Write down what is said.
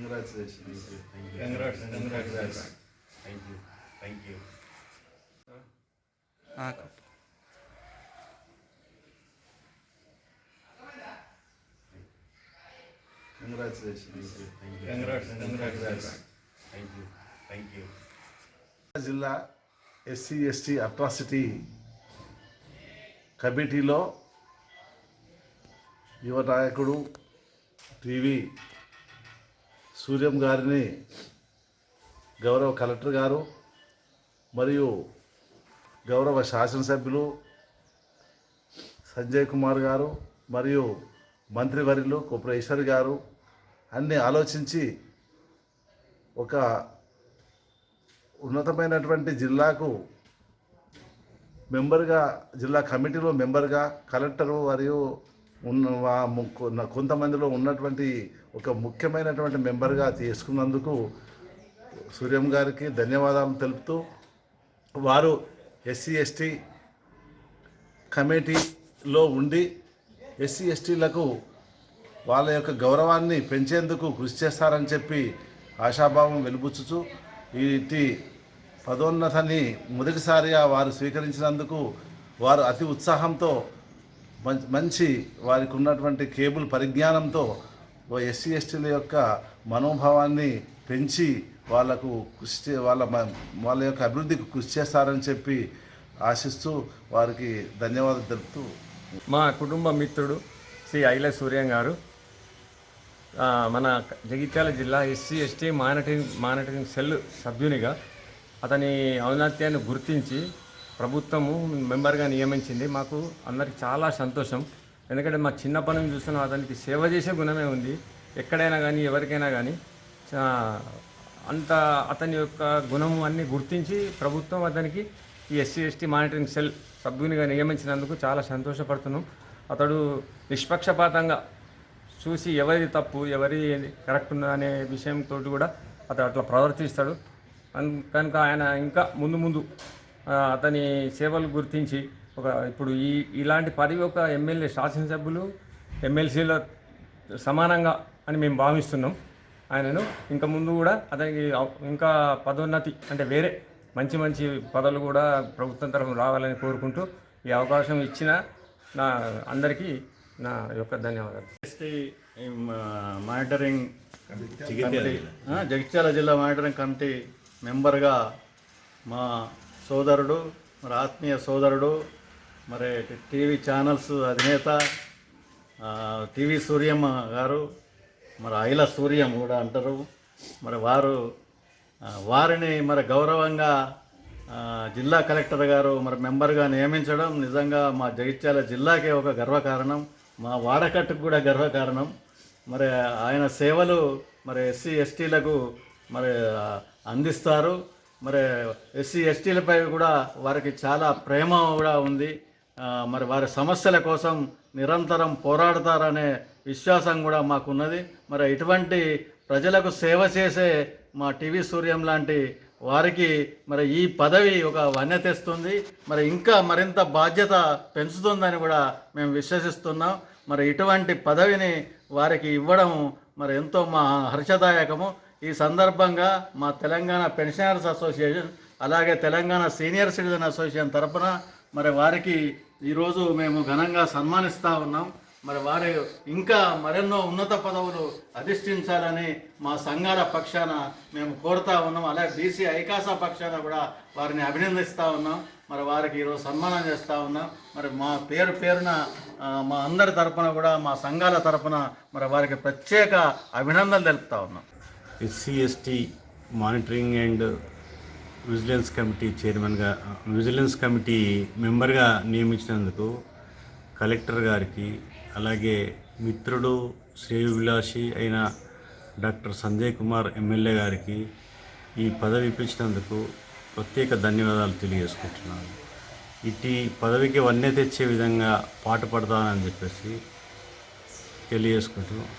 Congratulations. Congrats, congrats. Thank you. Thank you. Congratulations. Thank you. Congrats, congrats. Thank you. Thank you. జిల్లా SC ST atrocity కమిటీలో యువ నాయకుడు TV Suryam గారిని గౌరవ collector గారు మరియు గౌరవ శాసనసభ్యులు సంజయ్ కుమార్ గారు మరియు మంత్రివర్యులు కుప్రేశ్వర్ గారు అన్నీ ఆలోచించి ఒక ఉన్నతమైనటువంటి జిల్లాకు మెంబర్గా జిల్లా కమిటీలో మెంబర్గా కలెక్టరు మరియు ఉన్న కొంతమందిలో ఉన్నటువంటి ఒక ముఖ్యమైనటువంటి మెంబర్గా తీసుకున్నందుకు సూర్యం గారికి ధన్యవాదాలు తెలుపుతూ వారు ఎస్సీ ఎస్టీ కమిటీలో ఉండి ఎస్సీ ఎస్టీలకు వాళ్ళ యొక్క గౌరవాన్ని పెంచేందుకు కృషి చేస్తారని చెప్పి ఆశాభావం వెలుబుచ్చుచు ఇటు పదోన్నతని మొదటిసారిగా వారు స్వీకరించినందుకు వారు అతి ఉత్సాహంతో మంచి వారికి ఉన్నటువంటి కేబుల్ పరిజ్ఞానంతో ఎస్సీ ఎస్టీల యొక్క మనోభావాన్ని పెంచి వాళ్ళకు కృషి చే- వాళ్ళ వాళ్ళ యొక్క అభివృద్ధికి కృషి చేస్తారని చెప్పి ఆశిస్తూ వారికి ధన్యవాదాలు తెలుపుతూ మా కుటుంబ మిత్రుడు శ్రీ ఐల సూర్యం గారు మన జగిత్యాల జిల్లా SC ST monitoring monitoring cell సభ్యునిగా అతని ఔన్నత్యాన్ని గుర్తించి ప్రభుత్వము మెంబర్గా నియమించింది. మాకు అందరికి చాలా సంతోషం. ఎందుకంటే మా చిన్నప్పటి నుంచి చూస్తున్నాం అతనికి సేవ చేసే గుణమే ఉంది. ఎక్కడైనా కానీ ఎవరికైనా కానీ అంత అతని యొక్క గుణము అన్ని గుర్తించి ప్రభుత్వం అతనికి ఈ ఎస్సీ ఎస్టీ మానిటరింగ్ సెల్ సభ్యునిగా నియమించినందుకు చాలా సంతోషపడుతున్నాం. అతడు నిష్పక్షపాతంగా చూసి ఎవరిది తప్పు ఎవరి కరెక్ట్ ఉన్నది అనే విషయంతో కూడా అతడు అట్లా ప్రవర్తిస్తాడు. కనుక ఆయన ఇంకా ముందు ముందు అతని సేవలు గుర్తించి ఒక ఇప్పుడు ఈ ఇలాంటి పదవి ఒక ఎమ్మెల్యే శాసనసభ్యులు ఎమ్మెల్సీల సమానంగా అని మేము భావిస్తున్నాం. ఆయనను ఇంకా ముందు కూడా అతనికి ఇంకా పదోన్నతి అంటే వేరే మంచి మంచి పదవులు కూడా ప్రభుత్వం తరఫున రావాలని కోరుకుంటూ ఈ అవకాశం ఇచ్చిన నా అందరికీ నా యొక్క ధన్యవాదాలు. ఎస్టీ మానిటరింగ్ జగిత్యాల జిల్లా మానిటరింగ్ కమిటీ మెంబర్గా మా సోదరుడు మరి ఆత్మీయ సోదరుడు మరి టీవీ ఛానల్స్ అధినేత టీవీ సూర్యమ్మ గారు మరి ఐల సూర్యం కూడా అంటారు. మరి వారు వారిని మరి గౌరవంగా జిల్లా కలెక్టర్ గారు మరి మెంబర్గా నియమించడం నిజంగా మా జగిత్యాల జిల్లాకే ఒక గర్వకారణం. మా వాడకట్టుకు కూడా గర్వకారణం. మరి ఆయన సేవలు మరి ఎస్సీ ఎస్టీలకు మరి అందిస్తారు. మరి ఎస్సీ ఎస్టీలపై కూడా వారికి చాలా ప్రేమ కూడా ఉంది. మరి వారి సమస్యల కోసం నిరంతరం పోరాడతారనే విశ్వాసం కూడా మాకున్నది. మరి ఇటువంటి ప్రజలకు సేవ చేసే మా టీవీ సూర్యం లాంటి వారికి మరి ఈ పదవి ఒక వన్య తెస్తుంది. మరి ఇంకా మరింత బాధ్యత పెంచుతుందని కూడా మేము విశ్వసిస్తున్నాం. మరి ఇటువంటి పదవిని వారికి ఇవ్వడం మరి ఎంతో మా హర్షదాయకము. ఈ సందర్భంగా మా తెలంగాణ పెన్షనర్స్ అసోసియేషన్ అలాగే తెలంగాణ సీనియర్ సిటిజన్ అసోసియేషన్ తరపున మరి వారికి ఈరోజు మేము ఘనంగా సన్మానిస్తూ ఉన్నాం. మరి వారు ఇంకా మరెన్నో ఉన్నత పదవులు అధిష్ఠించాలని మా సంఘాల పక్షాన మేము కోరుతా ఉన్నాం. అలాగే బీసీ ఐకాసా పక్షాన కూడా వారిని అభినందిస్తూ ఉన్నాం. మరి వారికి ఈరోజు సన్మానం చేస్తూ ఉన్నాం. మరి మా పేరు పేరున మా అందరి తరపున కూడా మా సంఘాల తరపున మరి వారికి ప్రత్యేక అభినందనలు తెలుపుతా ఉన్నాం. SC ST monitoring and vigilance committee చైర్మన్గా విజిలెన్స్ కమిటీ మెంబర్గా నియమించినందుకు కలెక్టర్ గారికి అలాగే మిత్రుడు శ్రేయోభిలాషి అయిన డాక్టర్ సంజయ్ కుమార్ ఎమ్మెల్యే గారికి ఈ పదవి ఇప్పించినందుకు ప్రత్యేక ధన్యవాదాలు తెలియజేసుకుంటున్నాను. ఇటు పదవికి వన్నే తెచ్చే విధంగా పాటుపడతానని చెప్పేసి తెలియజేసుకుంటున్నాను.